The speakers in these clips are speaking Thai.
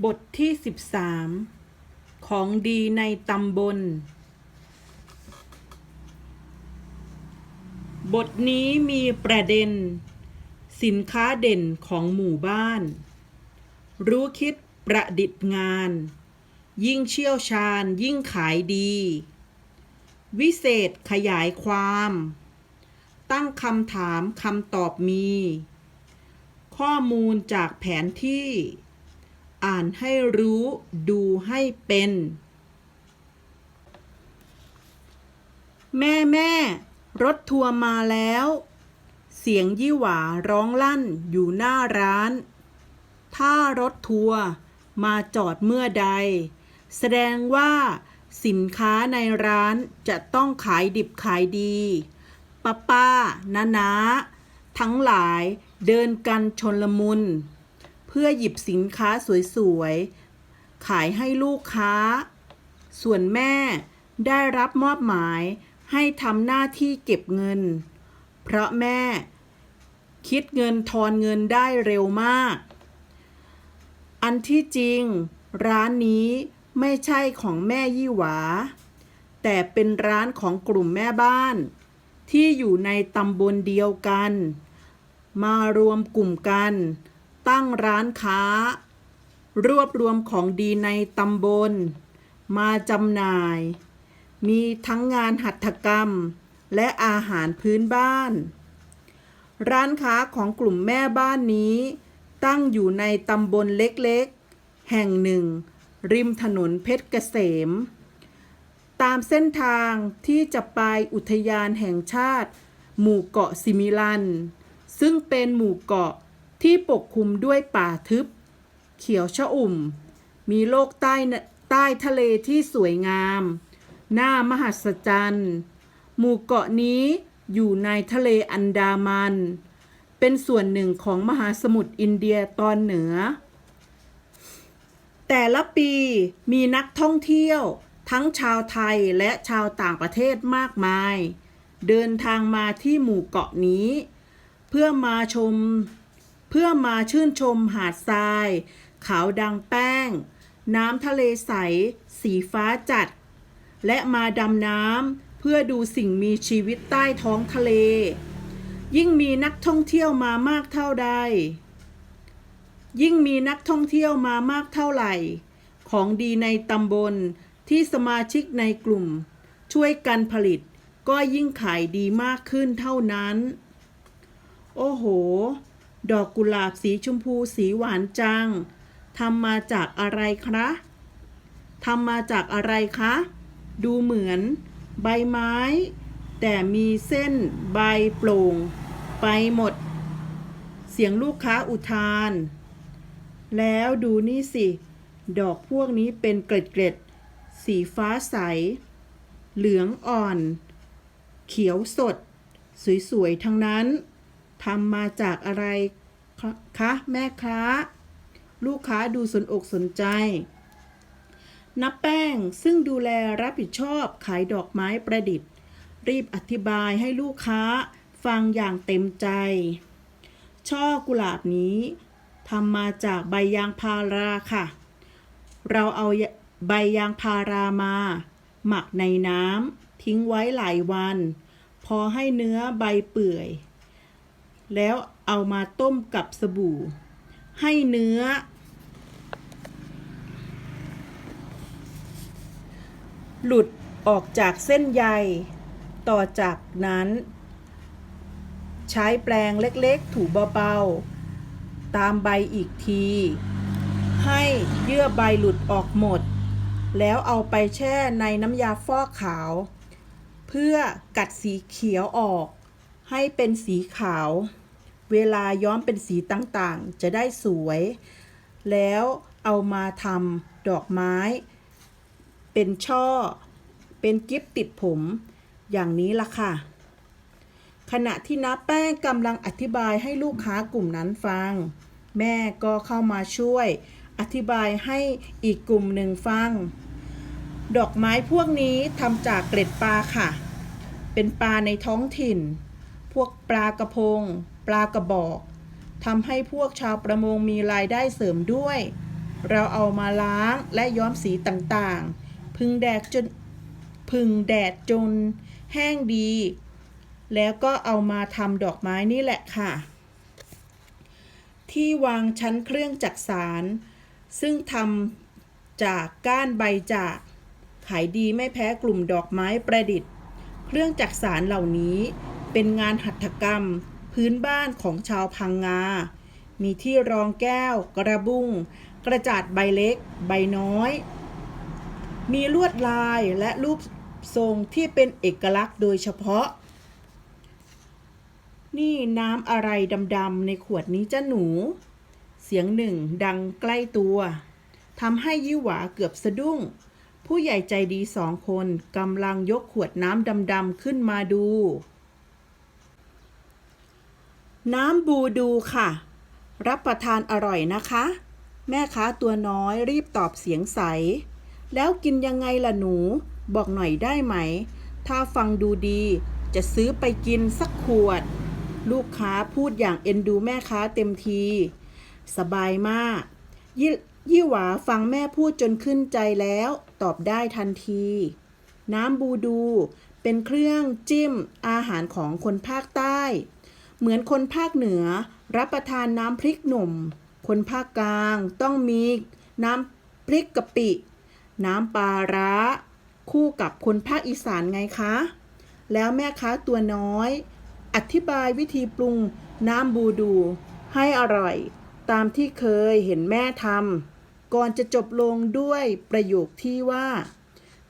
บทที่13ของดีในตำบล บทนี้มีประเด็น สินค้าเด่นของหมู่บ้าน รู้คิดประดิษฐ์งาน ยิ่งเชี่ยวชาญยิ่งขายดี วิเศษขยายความ ตั้งคำถามคำตอบมี ข้อมูลจากแผนที่ อ่านให้รู้ดูให้เป็น แม่แม่รถทัวร์มาแล้ว เสียงยี่หวาร้องลั่นอยู่หน้าร้าน ถ้ารถทัวร์มาจอดเมื่อใด แสดงว่าสินค้าในร้านจะต้องขายดิบขายดีป้าป้านานาทั้งหลายเดินกันชนละมุน เพื่อหยิบสินค้าสวยๆ ขายให้ลูกค้า ส่วนแม่ได้รับมอบหมายให้ทำหน้าที่เก็บเงิน เพราะแม่ คิดเงินทอนเงินได้เร็วมาก อันที่จริง ร้านนี้ไม่ใช่ของแม่ยี่หวา แต่เป็นร้านของกลุ่มแม่บ้าน ที่อยู่ในตำบลเดียวกัน มารวมกลุ่มกัน ตั้งร้านค้า รวบรวมของดีในตำบล มาจำหน่าย มีทั้งงานหัตถกรรม และอาหารพื้นบ้าน ร้านค้าของกลุ่มแม่บ้านนี้ ตั้งอยู่ในตำบลเล็กๆ แห่งหนึ่ง ริมถนนเพชรเกษม ตามเส้นทางที่จะไปอุทยานแห่งชาติ หมู่เกาะสิมิลัน ซึ่งเป็นหมู่เกาะ ที่ปกคลุมด้วยป่าทึบ เขียวชอุ่ม มีโลกใต้ใต้ทะเลที่สวยงาม น่ามหัศจรรย์ หมู่เกาะนี้อยู่ในทะเลอันดามัน เป็นส่วนหนึ่งของมหาสมุทรอินเดียตอนเหนือ แต่ละปีมีนักท่องเที่ยวทั้งชาวไทยและชาวต่างประเทศมากมาย เดินทางมาที่หมู่เกาะนี้ เพื่อมาชม เพื่อมาชื่นชมหาดทราย ขาวดังแป้ง น้ำทะเลใส สีฟ้าจัด และมาดำน้ำเพื่อดูสิ่งมีชีวิตใต้ท้องทะเล ยิ่งมีนักท่องเที่ยวมามากเท่าใด ยิ่งมีนักท่องเที่ยวมามากเท่าไหร่ ของดีในตำบลที่สมาชิกในกลุ่ม ช่วยกันผลิตก็ยิ่งขายดีมากขึ้นเท่านั้น โอ้โห ดอกกุหลาบสีชมพูสีหวานจังทำมาจากอะไรคะทำมาจากอะไรคะ ดูเหมือนใบไม้ แต่มีเส้นใบโปร่ง ไปหมด เสียงลูกค้าอุทาน แล้วดูนี่สิ ดอกพวกนี้เป็นเกล็ดเกล็ดๆสีฟ้าใส เหลืองอ่อน เขียวสด สวยๆ ทั้งนั้น ทำมาจากอะไรคะคะแม่ค้า ลูกค้าดูสนอกสนใจนับแป้งซึ่งดูแลรับผิดชอบขายดอกไม้ประดิษฐ์ รีบอธิบายให้ลูกค้าฟังอย่างเต็มใจ ช่อกุหลาบนี้ทำมาจากใบยางพาราค่ะ เราเอาใบยางพารามา หมักในน้ำทิ้งไว้หลายวัน พอให้เนื้อใบเปื่อย แล้วเอามาต้มกับสบู่ ให้เนื้อ หลุดออกจากเส้นใย ต่อจากนั้น ใช้แปรงเล็กๆ ถูเบาๆ ตามใบอีกที ให้เยื่อใบหลุดออกหมด แล้วเอาไปแช่ในน้ำยาฟอกขาว เพื่อกัดสีเขียวออกให้เป็นสีขาว เวลาย้อมเป็นสีต่างๆ จะได้สวย แล้วเอามาทำดอกไม้ เป็นช่อ เป็นกิฟติดผม อย่างนี้ล่ะค่ะ ขณะที่น้าแป้งกำลังอธิบายให้ลูกค้ากลุ่มนั้นฟัง แม่ก็เข้ามาช่วย อธิบายให้อีกกลุ่มหนึ่งฟัง ดอกไม้พวกนี้ทำจากเกล็ดปลาค่ะ เป็นปลาในท้องถิ่น พวกปลากระพง ปลากระบอกทำให้พวกชาวประมงมีรายได้เสริมด้วย เราเอามาล้างและย้อมสีต่างๆ พึงแดดจนพึงแดดจนแห้งดี แล้วก็เอามาทำดอกไม้นี่แหละค่ะ ที่วางชั้นเครื่องจักสารซึ่งทำจากก้านใบจาก ขายดีไม่แพ้กลุ่มดอกไม้ประดิษฐ์ เครื่องจักสารเหล่านี้เป็นงานหัตถกรรม พื้นบ้านของชาวพังงา มีที่รองแก้ว กระบุงกระจาดใบเล็ก ใบน้อย มีลวดลายและรูปทรงที่เป็นเอกลักษณ์โดยเฉพาะ นี่น้ำอะไรดำๆในขวดนี้จ้าหนู เสียงหนึ่งดังใกล้ตัวทำให้ยี่หวาเกือบสะดุ้ง ผู้ใหญ่ใจดีสองคนกำลังยกขวดน้ำดำๆขึ้นมาดู น้ำบูดูค่ะ รับประทานอร่อยนะคะ แม่ค้าตัวน้อยรีบตอบเสียงใส แล้วกินยังไงล่ะหนู บอกหน่อยได้ไหม ถ้าฟังดูดี จะซื้อไปกินสักขวด ลูกค้าพูดอย่างเอ็นดูแม่ค้าเต็มที สบายมากยยี่หวาฟังแม่พูดจนขึ้นใจแล้ว ตอบได้ทันที น้ำบูดู เป็นเครื่องจิ้มอาหารของคนภาคใต้ เหมือนคนภาคเหนือ รับประทานน้ำพริกหนุ่ม คนภาคกลางต้องมีน้ำพริกกะปิ น้ำปลาร้า คู่กับคนภาคอีสานไงคะ แล้วแม่ค้าตัวน้อย อธิบายวิธีปรุงน้ำบูดู ให้อร่อย ตามที่เคยเห็นแม่ทำก่อนจะจบลงด้วยประโยคที่ว่า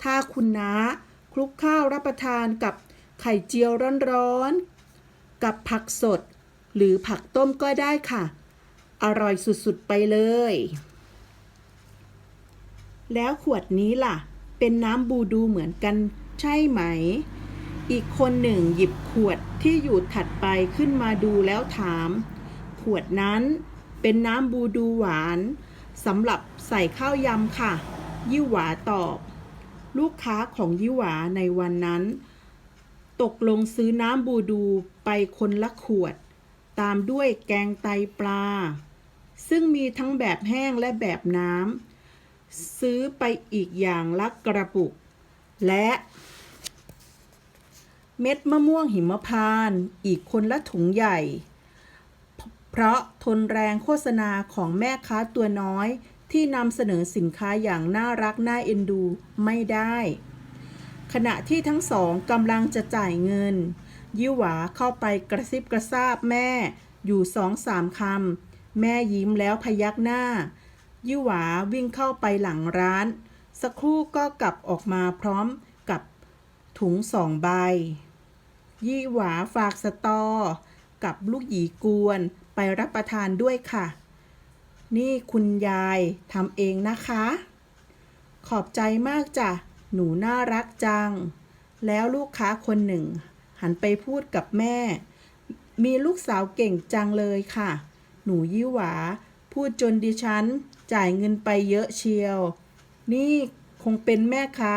ถ้าคุณน้าคลุกข้าวรับประทานกับไข่เจียวร้อนๆ กับผักสด หรือผักต้มก็ได้ค่ะ อร่อยสุดๆไปเลย แล้วขวดนี้ล่ะ เป็นน้ำบูดูเหมือนกันใช่ไหม อีกคนหนึ่งหยิบขวดที่อยู่ถัดไปขึ้นมาดูแล้วถาม ขวดนั้นเป็นน้ำบูดูหวานสำหรับใส่ข้าวยำค่ะ ยี่หวาตอบ ลูกค้าของยี่หวาในวันนั้น ตกลงซื้อน้ำบูดู ไปคนละขวด ตามด้วยแกงไตปลา ซึ่งมีทั้งแบบแห้งและแบบน้ำ ซื้อไปอีกอย่างละกระปุก และ เม็ดมะม่วงหิมพานต์อีกคนละถุงใหญ่ เพราะทนแรงโฆษณาของแม่ค้าตัวน้อยที่นำเสนอสินค้าอย่างน่ารักน่าเอ็นดูไม่ได้ ขณะที่ทั้งสองกำลังจะจ่ายเงิน ยี่หวาเข้าไปกระซิบกระซาบแม่อยู่สองสามคำ แม่ยิ้มแล้วพยักหน้ายี่หวาวิ่งเข้าไปหลังร้าน สักครู่ก็กลับออกมาพร้อมกับถุงสองใบ ยี่หวาฝากสตอ กับลูกหยีกวนไปรับประทานด้วยค่ะ นี่คุณยายทำเองนะคะ ขอบใจมากจ้ะ หนูน่ารักจัง แล้วลูกค้าคนหนึ่ง หันไปพูดกับแม่ มีลูกสาวเก่งจังเลยค่ะ หนูยี่หวา พูดจนดิฉัน จ่ายเงินไปเยอะเชียว นี่คงเป็นแม่ค้า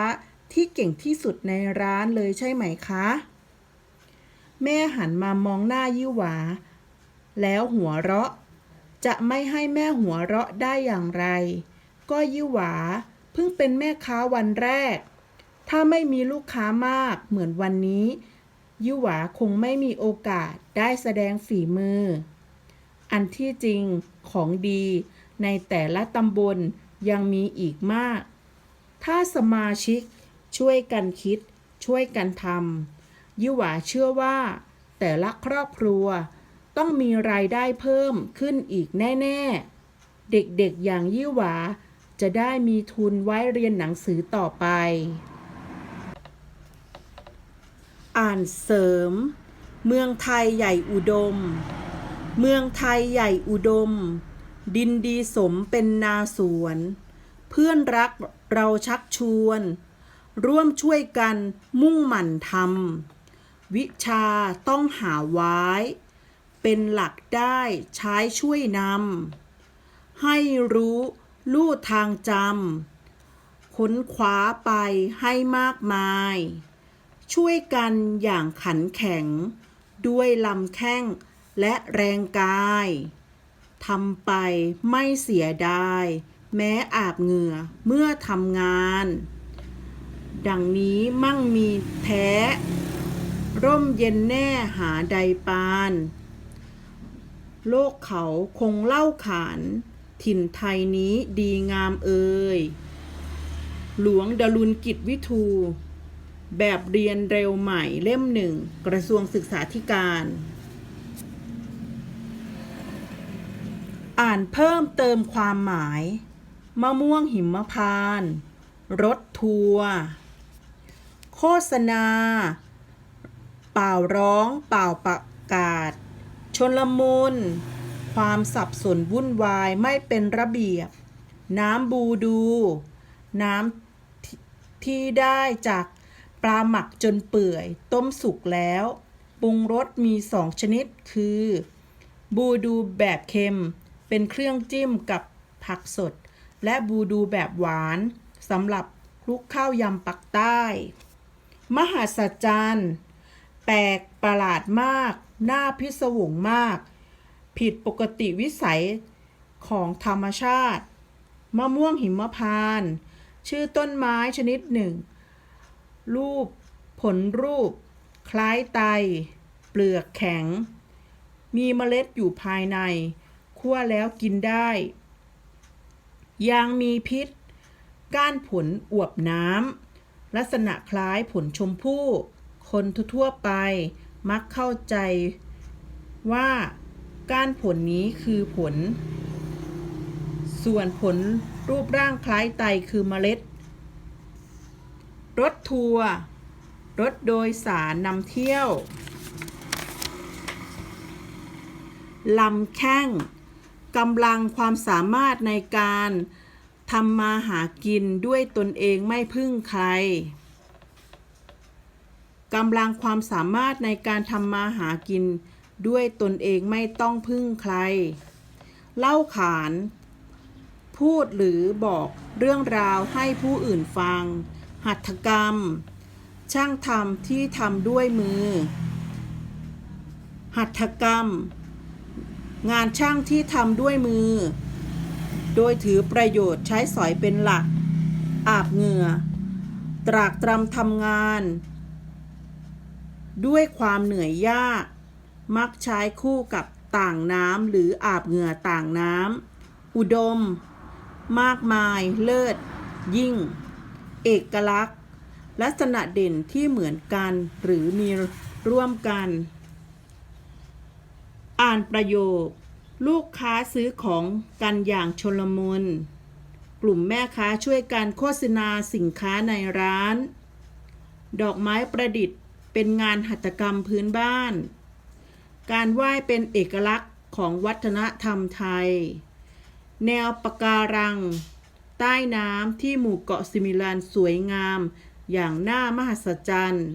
ที่เก่งที่สุดในร้านเลยใช่ไหมคะ แม่หันมามองหน้ายี่หวา แล้วหัวเราะ จะไม่ให้แม่หัวเราะได้อย่างไร ก็ยี่หวาเพิ่งเป็นแม่ค้าวันแรก ถ้าไม่มีลูกค้ามากเหมือนวันนี้ ยี่หวาคงไม่มีโอกาสได้แสดงฝีมือ อันที่จริงของดีในแต่ละตำบลยังมีอีกมาก ถ้าสมาชิกช่วยกันคิด ช่วยกันทำยี่หวาเชื่อว่า แต่ละครอบครัวต้องมีรายได้เพิ่มขึ้นอีกแน่ ๆ เด็กๆอย่างยี่หวาจะได้มีทุนไว้เรียนหนังสือต่อไป อ่านเสริม เมืองไทยใหญ่อุดม เมืองไทยใหญ่อุดม ดินดีสมเป็นนาสวน เพื่อนรักเราชักชวน ร่วมช่วยกันมุ่งหมั่นทำวิชาต้องหาไว้ เป็นหลักได้ใช้ช่วยนำให้รู้ลู่ทางจำค้นคว้าไปให้มากมาย ช่วยกันอย่างขันแข็ง ด้วยลำแข้งและแรงกายทำไปไม่เสียดาย แม้อาบเหงื่อเมื่อทำงาน ดังนี้มั่งมีแท้ ร่มเย็นแน่หาใดปาน โลกเขาคงเล่าขาน ถิ่นไทยนี้ดีงามเอ่ยหลวงดลุนกิจวิทู แบบเรียนเร็วใหม่เล่มหนึ่งกระทรวงศึกษาธิการ อ่านเพิ่มเติมความหมาย มะม่วงหิมพานต์รถทัวร์โฆษณา เป่าร้อง เป่าประกาศ ชนลมุนความสับสนวุ่นวายไม่เป็นระเบียบ น้ำบูดู น้ำทที่ได้จาก ปลาหมักจนเปื่อย ต้มสุกแล้วปรุงรสมีสองชนิดคือ บูดูแบบเค็ม เป็นเครื่องจิ้มกับผักสด และบูดูแบบหวานสำหรับคลุกข้าวยำปักใต้ มหัศจรรย์แปลกประหลาดมาก น่าพิศวงมาก ผิดปกติวิสัยของธรรมชาติ มะม่วงหิมพานต์ชื่อต้นไม้ชนิดหนึ่ง รูป ผลรูป คล้ายไต เปลือกแข็ง มีเมล็ดอยู่ภายใน คั่วแล้วกินได้ ยางมีพิษ ก้านผลอวบน้ำ ลักษณะคล้ายผลชมพู่ คนทั่วไปมักเข้าใจว่าก้านผลนี้คือผล ส่วนผลรูปร่างคล้ายไตคือเมล็ด รถทัวร์รถโดยสารนำเที่ยวลำแข้งกำลังความสามารถในการทำมาหากินด้วยตนเองไม่พึ่งใครกำลังความสามารถในการทำมาหากินด้วยตนเองไม่ต้องพึ่งใคร เล่าขาน พูดหรือบอกเรื่องราวให้ผู้อื่นฟัง หัตถกรรม ช่างทำที่ทำด้วยมือ หัตถกรรม งานช่างที่ทำด้วยมือ โดยถือประโยชน์ใช้สอยเป็นหลัก อาบเหงื่อ ตรากตรำทำงาน ด้วยความเหนื่อยยาก มักใช้คู่กับต่างน้ำหรืออาบเหงื่อต่างน้ำอุดม มากมายเลิศ ยิ่ง เอกลักษณ์ ลักษณะเด่นที่เหมือนกันหรือมีร่วมกัน อ่านประโยค ลูกค้าซื้อของกันอย่างชลมุนกลุ่มแม่ค้าช่วยกันโฆษณาสินค้าในร้าน ดอกไม้ประดิษฐ์เป็นงานหัตถกรรมพื้นบ้าน การไหว้เป็นเอกลักษณ์ของวัฒนธรรมไทย แนวปะการัง ใต้น้ำที่หมู่เกาะซิมิลันสวยงาม อย่างน่ามหัศจรรย์